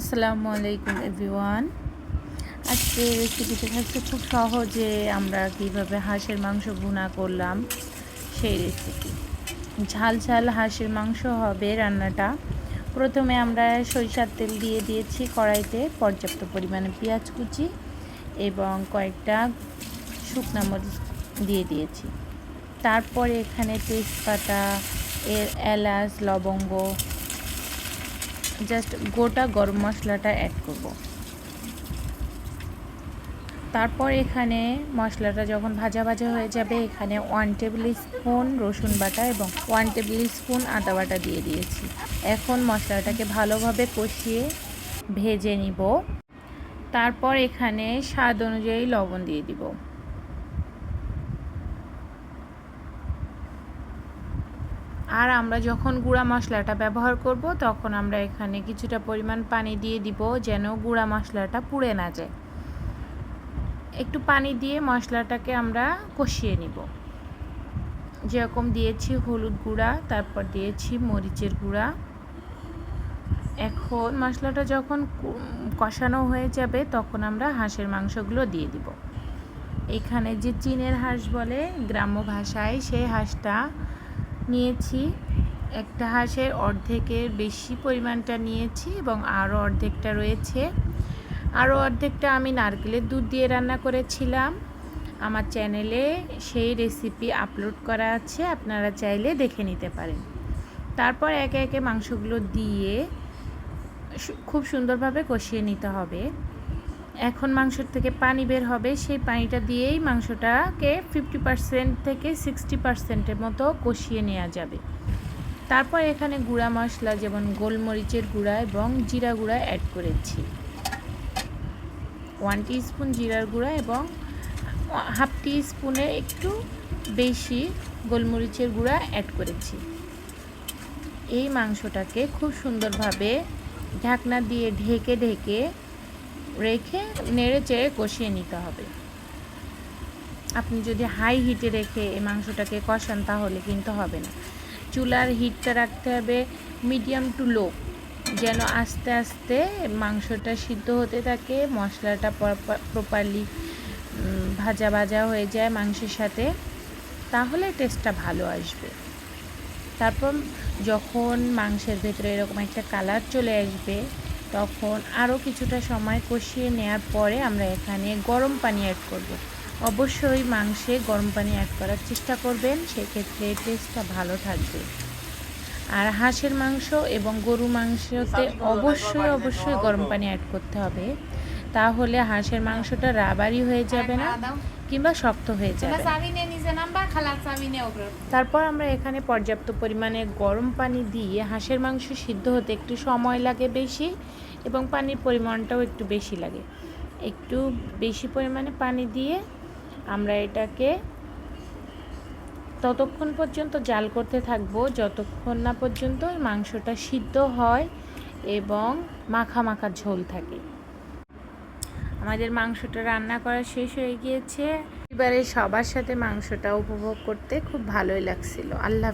আসসালামু আলাইকুম, এভরিওয়ান। আজকে রেসিপিটা থাকছে খুব সহজে আমরা কীভাবে হাঁসের মাংস ভুনা করলাম সেই রেসিপি ঝাল ঝাল হাঁসের মাংস হবে রান্নাটা। প্রথমে আমরা সরিষার তেল দিয়ে দিয়েছি কড়াইতে পর্যাপ্ত পরিমাণে পেঁয়াজ কুচি এবং কয়েকটা শুকনা মরিচ দিয়ে দিয়েছি। তারপরে এখানে তেজপাতা এর এলাচ, লবঙ্গ জাস্ট গোটা গরম মশলাটা অ্যাড করব। তারপর এখানে মশলাটা যখন ভাজা ভাজা হয়ে যাবে, এখানে ওয়ান টেবিল স্পুন রসুন বাটা এবং ওয়ান টেবিল স্পুন আদা বাটা দিয়ে দিয়েছি। এখন মশলাটাকে ভালোভাবে কষিয়ে ভেজে নিব। তারপর এখানে স্বাদ অনুযায়ী লবণ দিয়ে দিব। আর আমরা যখন গুঁড়া মশলাটা ব্যবহার করব, তখন আমরা এখানে কিছুটা পরিমাণ পানি দিয়ে দিব যেন গুঁড়া মশলাটা পুড়ে না যায়। একটু পানি দিয়ে মশলাটাকে আমরা কষিয়ে নিব। যেরকম দিয়েছি হলুদ গুঁড়া, তারপর দিয়েছি মরিচের গুঁড়া। এখন মশলাটা যখন কষানো হয়ে যাবে, তখন আমরা হাঁসের মাংসগুলো দিয়ে দিব। এখানে যে চীনের হাঁস বলে গ্রাম্য ভাষায়, সেই হাঁসটা নিয়েছি। একটা হাঁসের অর্ধেকের বেশি পরিমাণটা নিয়েছি এবং আরও অর্ধেকটা রয়েছে। আরও অর্ধেকটা আমি নারকেলের দুধ দিয়ে রান্না করেছিলাম। আমার চ্যানেলে সেই রেসিপি আপলোড করা আছে, আপনারা চাইলে দেখে নিতে পারেন। তারপর একে একে মাংসগুলো দিয়ে খুব সুন্দরভাবে কষিয়ে নিতে হবে। এখন মাংসর থেকে পানি বের হবে, সেই পানিটা দিয়েই মাংসটাকে ফিফটি পার্সেন্ট থেকে সিক্সটি পার্সেন্টের মতো কষিয়ে নেওয়া যাবে। তারপর এখানে গুঁড়া মশলা যেমন গোলমরিচের গুঁড়া এবং জিরা গুঁড়া অ্যাড করেছি। ওয়ান স্পুন জিরার গুঁড়া এবং হাফ টি স্পুনের একটু বেশি গোলমরিচের গুঁড়া অ্যাড করেছি। এই মাংসটাকে খুব সুন্দরভাবে ঢাকনা দিয়ে ঢেকে ঢেকে রেখে নেড়ে চেড়ে কষিয়ে নিতে হবে। আপনি যদি হাই হিটে রেখে এই মাংসটাকে কষান তাহলে কিন্তু হবে না। চুলার হিটটা রাখতে হবে মিডিয়াম টু লো যেন আস্তে আস্তে মাংসটা সিদ্ধ হতে থাকে, মশলাটা প্রপারলি ভাজা ভাজা হয়ে যায় মাংসের সাথে, তাহলে টেস্টটা ভালো আসবে। তারপর যখন মাংসের ভেতরে এরকম একটা কালার চলে আসবে তখন আরও কিছুটা সময় কষিয়ে নেওয়ার পরে আমরা এখানে গরম পানি অ্যাড করব। অবশ্যই মাংসে গরম পানি অ্যাড করার চেষ্টা করবেন সেক্ষেত্রে টেস্টটা ভালো থাকবে। আর হাঁসের মাংস এবং গরু মাংসতে অবশ্যই অবশ্যই গরম পানি অ্যাড করতে হবে। তাহলে হাঁসের মাংসটা রাবারি হয়ে যাবে না কিংবা শক্ত হয়ে যাবে। তারপর আমরা এখানে পর্যাপ্ত পরিমাণে গরম পানি দিয়ে হাঁসের মাংস সিদ্ধ হতে একটু সময় লাগে বেশি এবং পানির পরিমাণটাও একটু বেশি লাগে। একটু বেশি পরিমাণে পানি দিয়ে আমরা এটাকে ততক্ষণ পর্যন্ত জাল করতে থাকব যতক্ষণ না পর্যন্ত মাংসটা সিদ্ধ হয় এবং মাখা মাখা ঝোল থাকে। আমাদের মাংসটা রান্না করা শেষ হয়ে গিয়েছে। এবারে সবার সাথে মাংসটা উপভোগ করতে খুব ভালোই লাগছিল। আল্লাহ